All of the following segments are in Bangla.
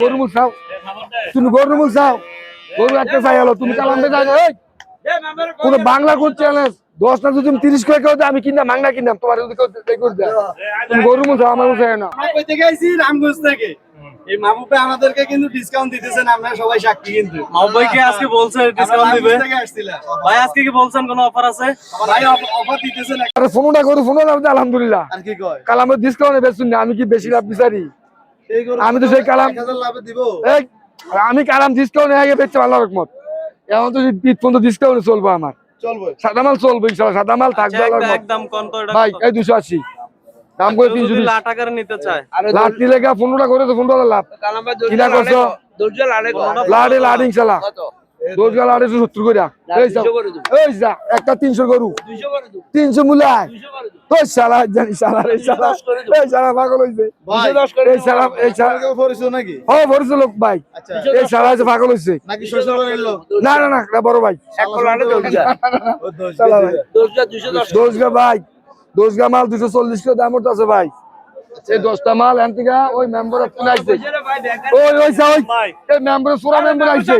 গরু মুল চাও? তুমি গরু মুল চাও? গরু একটা চাই হলো। তুমি কালামে যাই না বাংলা কোন চ্যালেঞ্জ দশটা যদি তুমি তিরিশ করে কেউ আমি মাংনা তোমার যদি কেউ। তুমি গরু মুল চাও আমার মুল চাই না থেকে আইছি রামগঞ্জ থেকে। এই মাহবুবে আমাদেরকে কিন্তু ডিসকাউন্ট দিতেছেন আমরা সবাই সাক্ষী কিন্তু। মাহবুব ভাই কি আজকে বলছে ডিসকাউন্ট দিবে? ভাই আজকে কি বলছেন কোনো অফার আছে? ভাই অফার দিতেছেন আরে ফোনটা গরু ফোনও দাও আলহামদুলিল্লাহ। আর কি কয়? কালামের ডিসকাউন্টে বেচুন না আমি কি বেশি লাভ বিচারি? আমি তো সেই কালাম- এক হাজার লাভে দিব। এই আমি কালাম ডিসকাউন্ট হয়ে আল্লাহ রকমত এখন তো পর্যন্ত ডিসকাউন্ট চলবো আমার। চলবো। সাদা মাল চলবো ইনশাল্লাহ সাদা মাল থাকবে একদম কোন তো এটা ভাই এই দুশো আশি। দাম করে কেউ তিনশো যদি লাখ টাকার নিতে চায়। লাখ নিলে পনেরোটা করে তো পনেরো লাভ। কিনা করছ? লাড়ে লাড়ে ইনশাল্লাহ। দশ গা লাড়ে সত্তর করে এই যা একটা তিনশো গরু। তিনশো মূলায় জানি এই পাগল এই এই পরিচিত নাকি? ও লোক ভাই। আচ্ছা। এই হচ্ছে পাগল না না না বড় ভাই। ও দোষ শালা ভাই। দিছে। দশ গা ভাই। দশ গা মাল দুশো চল্লিশ করে দাম আছে ভাই। দশটা মাল থেকে ওই মেম্বার আইছে ওই ওই ওই। এই মেম্বার সোরা মেম্বার আইছে।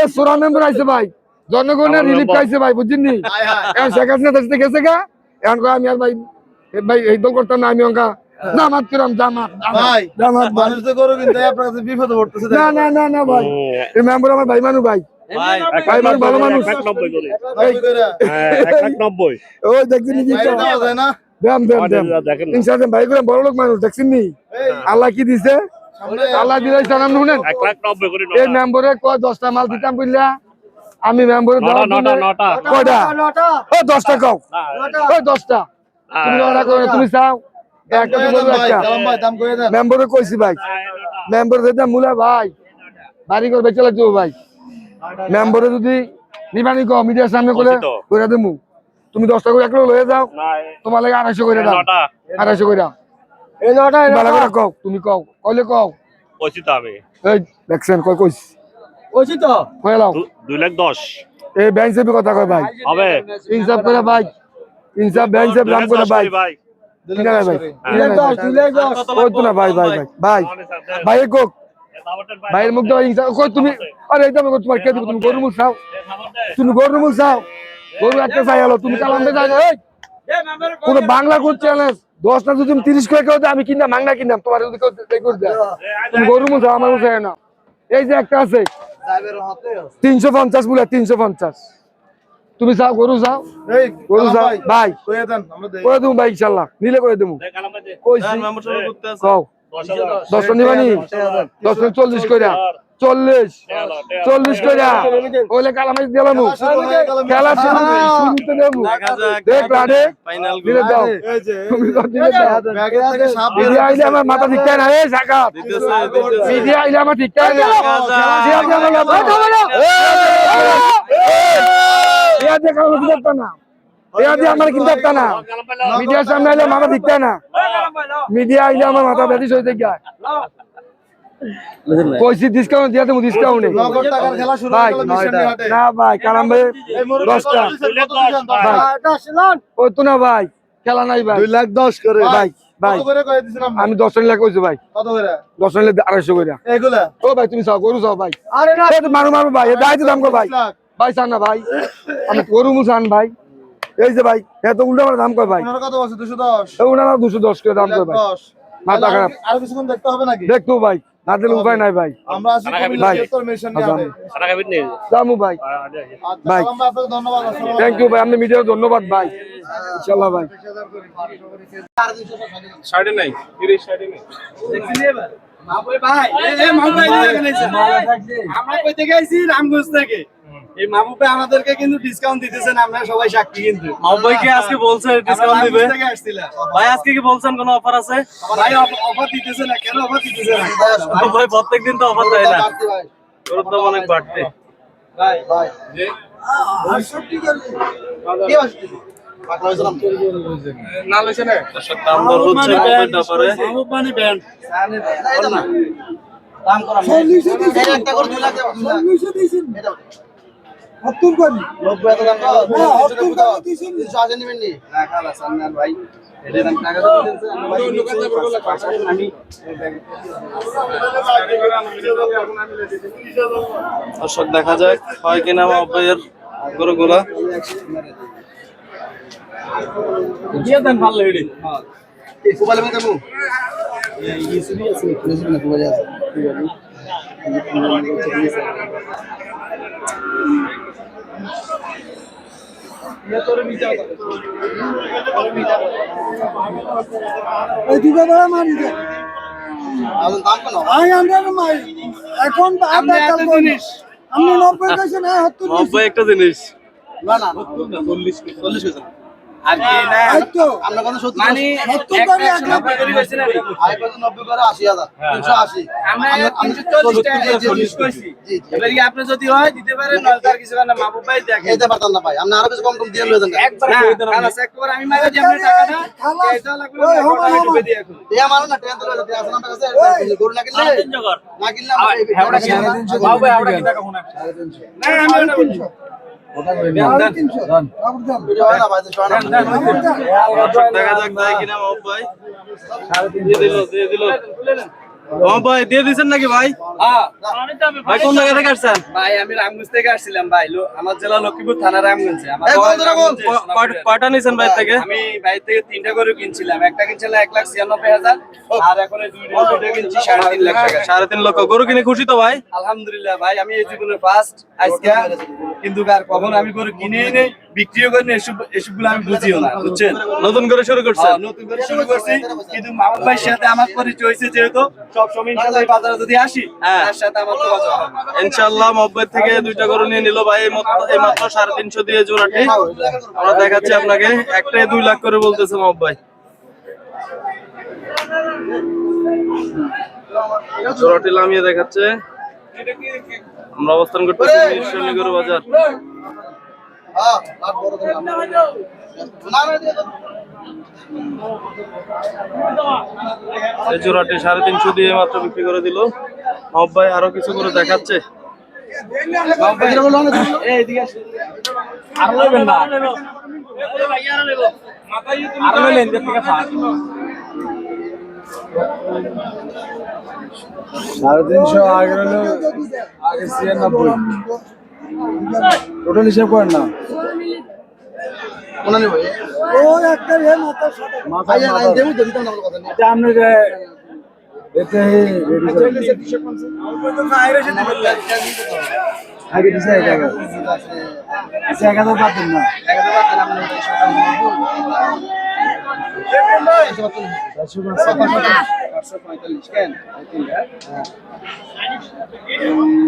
এই সোরা মেম্বার আইছে ভাই। জনগণের রিলিফ পাইছে ভাই বুঝছেন নি হায় হায়। এখন শেখ হাসিনা দেশে গেছে গা। এখন আমি আর ভাই ভাই এই দল করতাম না আমি অঙ্কা জামাত কিরম জামাত জামাত, ভাই জামাত ভাই মানুষ তো গরু কিনতে আপনার কাছে বিপদে পড়তেছে না না না না ভাই। এই মেম্বার আমার ভাই মানু ভাই। ভালো মানুষ। হ্যাঁ ওই দেখছেন ভাই বড় লোক মানুষ দেখছেন নি এই, আল্লাহ কি দিছে? আল্লাহ দিলে জানাম শুনেন। এক লাখ নব্বই করে এই মেম্বারে কয় দশটা মাল দিতাম বুঝলা আমি মেম্বারে নটা নটা নটা। কয়টা? ও দশটা কও। ও দশটা। তুমি করো চাও? ভাই, ভাই, দাম কয়ে দেন। মেম্বারে কইছি ভাই। মেম্বার যেটা মুলা ভাই। বাড়ি করে বেচে লাগতো ভাই। মেম্বারে যদি নিবানি কো মিডিয়ার সামনে করে। করে দেবো তুমি দশটা করে একলো লয়ে যাও। তোমার লাগে আড়াইশো করে দাও। আড়াইশো করে দাও। এই নটা ভালো করে কও তুমি কও কইলে কও। বলছি তো আমি। এই দেখছেন কই কইছি। কইছি তো। কই লাও দু- দুই লাখ দশ। এই ব্যাংক সেবি কথা কয় ভাই। হবে। ইনসাফ করে ভাই। ইনসাফ ব্যাংক সেব লাখ করে ভাই। ভাই ভাইয়ের মুখ তুমি আরে দামে তুমি গরু মুখ চাও। তুমি গরু মুখ চাও। গরু একটা চাই হলো তুমি কালামে যাই না বাংলা কোন চ্যালেঞ্জ দশটা যদি তুমি তিরিশ করে কেউ আমি কিনলাম মাংনা কিনলাম তোমার যদি কেউ দেয়, করে দেয়। তুমি গরু চাও আমার চাই না এই যে একটা আছে। তিনশো পঞ্চাশ বলে তিনশো পঞ্চাশ তুমি চাও গরু চাও এই, গরু চাও ভাই, ভাই কয়ে দেন, আমরা দেই। করে দেবো ভাই ইনশাল্লাহ নিলে করে দেবো কইছি মেম্বারশিপ করতে আছে কও দশটা নিবানি দশটা চল্লিশ কইরা চল্লিশ। চল্লিশ ওইলে কালামাই দিলাম হয়ে খেলা দেবো। দেখ দিলে দাও। মিডিয়া আইলে আমার মাথা ঠিক না মিডিয়া আইলে আমার না। কিনতে কিনতে না। মিডিয়ার সামনে আইলে মাথা ঠিক না মিডিয়া আইলে আমার মাথা ব্যথি হইতে গিয়া কইছি ডিসকাউন্ট দিয়া দেবো ডিসকাউন্টে নগদ টাকার খেলা শুরু ভাই হাটে। না ভাই কালাম ভাই দশটা। ওই তো না ভাই খেলা নাই ভাই। লাখ দশ করে। ভাই? আমি দশ নিলে কইছি ভাই। কত করে? দশ নিলে আড়াইশো করে এগুলা ও ভাই তুমি চাও গরু চাও ভাই। আরে না। মারু মারু ভাই দাইতে দাম কো ভাই। ভাই চান না ভাই। আমি গরু মুসান ভাই। এই যে ভাই এত উল্টা আমার দাম কয় ভাই। দুশো দশ। ওনারা দুশো দশ করে দাম লাখ কয় ভাই। মাথা খারাপ। আর- আর কিছুক্ষণ দেখতে হবে নাকি? দেখতো ভাই। না দিলে উপায় নাই ভাই। আমরা আছি ভাই। মিশন আচ্ছা, দামু ভাই। আচ্ছা, ভাই। থ্যাংক ইউ ভাই আপনি মিডিয়ার ধন্যবাদ ভাই। ইনশাল্লাহ ভাই। সাড়ে নাই সাড়ে নাই। ভাই। আমরা কই থেকে আইছি? রামগঞ্জ থেকে। এই মাহবুব আমাদেরকে কিন্তু ডিসকাউন্ট দিতেছেন আমরা সবাই সাক্ষী কিন্তু। মাহবুব ভাই কি আজকে বলছে ডিসকাউন্ট দিবে? ভাই আজকে কি বলছেন কোনো অফার আছে? ভাই অফার দিতেছে না কেন অফার দিতেছে না? ভাই প্রত্যেকদিন তো অফার দেয় না। দাম অনেক বাড়তে। ভাই ভাই। কি আসছে দর্শক দাম দর হচ্ছে কমেন্ট অফারে দাম করা একটা করে 2 লাখ সত্তর করি নব্বই এত দাম হ্যাঁ, সত্তর করে। তিনশো আশি নেবেন নি না আমি ভাই এটার দাম টাকা তো দিতেছে ভাই আমি দর্শক দেখা যাক হয় কিনা মব্বাইয়ের গরুগুলা। দিয়ে দেন ভালো এডি হ্যাঁ কুবালে মত মু এই ইসুবি আছে ইসুবি না কুবালে আছে এই দুটো বেড়া মারি দে আগুন দাম কেন আই আমরা মারি এখন আপনি নব্বই একটা জিনিস। না না চল্লিশ চল্লিশ মানে আপনি যদি হয় দিতে পারেন কিছু না মাহবুব ভাই দেখেন। খেতে পারতাম না ভাই আপনি আরও কিছু কম কম দিয়ে লয়ে দেন একবার আমি মারা টাকাটা না দিয়ে আমার ট্রেন ধরে যেতে আছে আমার কাছে গরু না কিনলে? না কিনলে আমরা ভাই আমরা কি টাকা না আমি যাক দেয় মব্বাই দিয়ে দিল দিয়ে দিল দিয়ে দিছেন নাকি ভাই? হ্যাঁ। ভাই কোন জায়গা থেকে আসছেন? ভাই আমি রামগঞ্জ থেকে আসছিলাম ভাই। লো- আমার জেলা লক্ষ্মীপুর থানা রামগঞ্জে। কয়টা ভাই থেকে? আমি থেকে তিনটা গরু কিনছিলাম। একটা কিনছিলাম এক লাখ ছিয়ানব্বই হাজার আর এখন দুইটা দুইটা কিনছি সাড়ে তিন লাখ টাকা। সাড়ে তিন লক্ষ। গরু কিনে খুশি তো ভাই? আলহামদুলিল্লাহ ভাই আমি এই জীবনে ফার্স্ট আজকে। কিন্তু আর কখন আমি গরু কিনেই নেই। বিক্রিও করি এসব এসবগুলো আমি বুঝিও না বুঝছেন? নতুন করে শুরু করছেন? হ্যাঁ, নতুন করে শুরু করছি। কিন্তু মামুন ভাইয়ের সাথে আমার পরিচয় হয়েছে যেহেতু সব সময় ইনশাল্লাহ বাজারে যদি আসি হ্যাঁ। তার সাথে আমার যোগাযোগ ইনশাল্লাহ মব্বাই থেকে দুইটা গরু নিয়ে নিল ভাই এই মাত্র- সাড়ে তিনশো দিয়ে জোড়াটি। আমরা দেখাচ্ছি আপনাকে একটাই দুই লাখ করে বলতেছে মব্বাই জোড়াটি লামিয়ে দেখাচ্ছে। আমরা অবস্থান করতেছি বাজার। জোড়াটি সাড়ে তিনশো দিয়ে মাত্র বিক্রি করে দিল। মব্বাই আরও কিছু করে দেখাচ্ছে। সাড়ে তিনশো আগে হলো আগে ছিয়ানব্বই। টোটাল হিসাব করেন না। আগে দিছে এক হাজার এক হাজার পাতেন না। চারশো পাঁচশো এ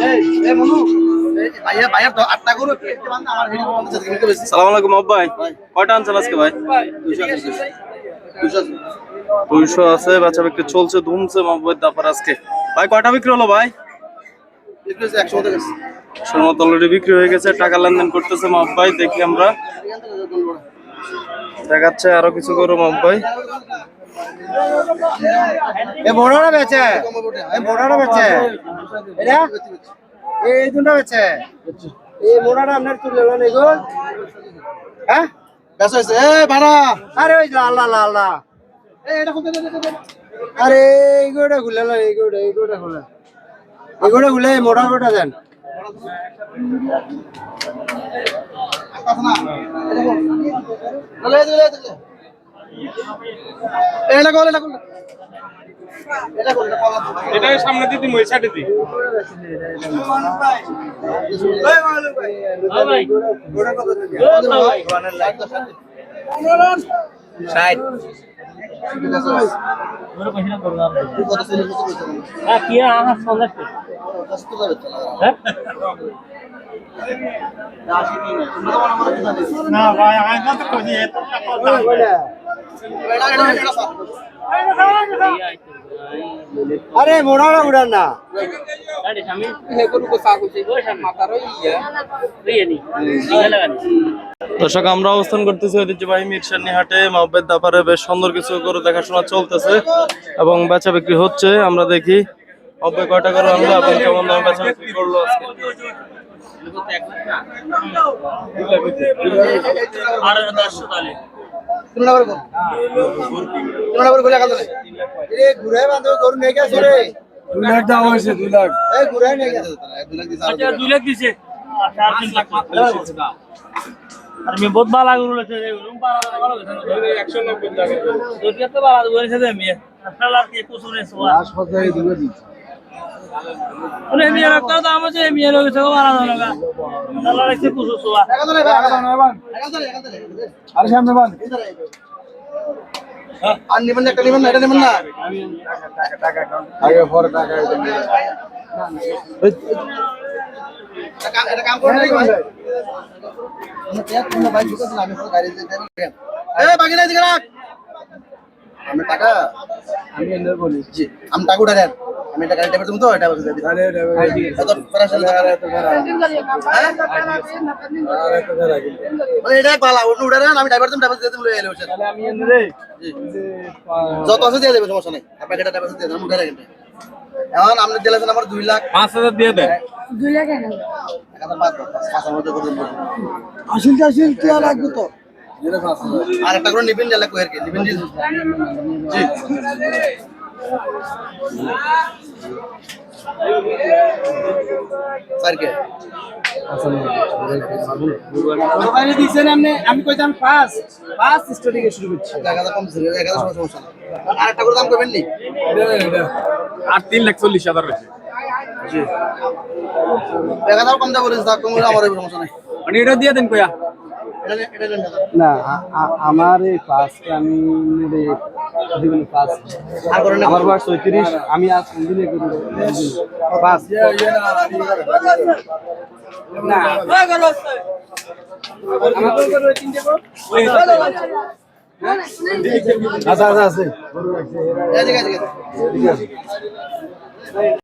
এই এই এই ভাইয়া ভাইয়া তো আটটা করো পেটে বান্ধা আমার হেডি বন্ধ আছে কিন্তু বেশি সালাম আলাইকুম মব্বাই কয়টা আনছেন আজকে ভাই? দুইশো আছে বাচ্চা বিক্রি চলছে ধুমছে মব্বাই তারপর আজকে। ভাই কয়টা বিক্রি হলো ভাই? একশোর মতো অলরেডি বিক্রি হয়ে গেছে টাকা লেনদেন করতেছে মব্বাই দেখি আমরা। দেখাচ্ছে আরও কিছু করো মব্বাই এ বড়রা বেচে এই বড়রা বেচে। এটা এই দুটো বেচে। এই মোড়াটা আপনার তুলে নেন এগুলো। হ্যাঁ? হয়েছে। এ ভাড়া আরে ওই লাল লাল লাল লাল এই এটা আরে এইগুলোটা খুলে না এইগুলোটা এইগুলোটা খুলে এগুলো খুলে মোটা মোটা দেন কথা না এটা কোন লে দিলে দিলে এটা কোন এটা কোন এটাই সামনে দিদি মই সাইডে দি আরে মোড়াটা উড়ান না দর্শক আমরা অবস্থান করতেছি ঐতিহ্যবাহী মিরসানি হাটে মাহবেদ দাপারে বেশ সুন্দর কিছু করে দেখাশোনা চলতেছে এবং বেচা বিক্রি হচ্ছে আমরা দেখি অব্যয় কয়টা করে আনলো এবং কেমন দামে বেচা বিক্রি করল আজকে ঘুরে বান্ধব গরু নিয়ে গেছে রে। দুই লাখ দেওয়া হয়েছে দুই লাখ। এই ঘুরে নিয়ে গেছে। আমি বহুত ভালো লাগল রুম পাড়া ভালো তো ভালো আমি আপনার কি? কুসুরে সোয়া হাসপাতালে দুটো দিচ্ছি। আরে সামনে বান আর নেবেন না একটা নেবেন না এটা নেবেন না আগে পরে টাকা এটা কাম- করে নাই ভাই আমরা পেয়ার কিনে বাইক ঢুকাতে আমি গাড়ি দিয়ে যাব। এই, বাকি নাই দিকে রাখ। আমি টাকা আমি এনে বলি। জি আমি টাকা উঠে দেন আমি এটা গাড়ি টেপে তো এটা দিন। আরে এত আরে এত খারাপ? এত খারাপ মানে এটাই পালা ওটা উঠে দেন আমি ড্রাইভার তুমি ড্রাইভার দিয়ে দেবো এলে তাহলে আমি এনে রে যত আছে দিয়ে দেবে সমস্যা নেই। আপনাকে এটা ড্রাইভার দিয়ে দেন উঠে রাখেন। এখন আপনি দিলেছেন আমার দুই লাখ। পাঁচ হাজার দিয়ে দেন। এক হাজার পাঁচ পাঁচ হাজার করে দেবো। আসিল আসিল কি আর লাগবে তো। পাঁচ হাজার আর একটা করে নিবেন কোয়ের কে? নিবেন জি জি। স্যার কে? আমি কইতাম পাঁচ পাঁচ স্টোরি শুরু করছি। কম ছিল এক হাজার সমস্যা নেই। আর একটা করে দাম করবেন নি? আর তিন লাখ চল্লিশ হাজার রয়েছে এক হাজার কম আমার সমস্যা নেই। মানে এটা দিয়ে দেন কয়া নে- আমার এই পাঁচটা আমি করে নেন আমার বয়স চৌত্রিশ আমি আজ দিনে করি পাঁচ না আচ্ছা আচ্ছা আছে। ঠিক আছে।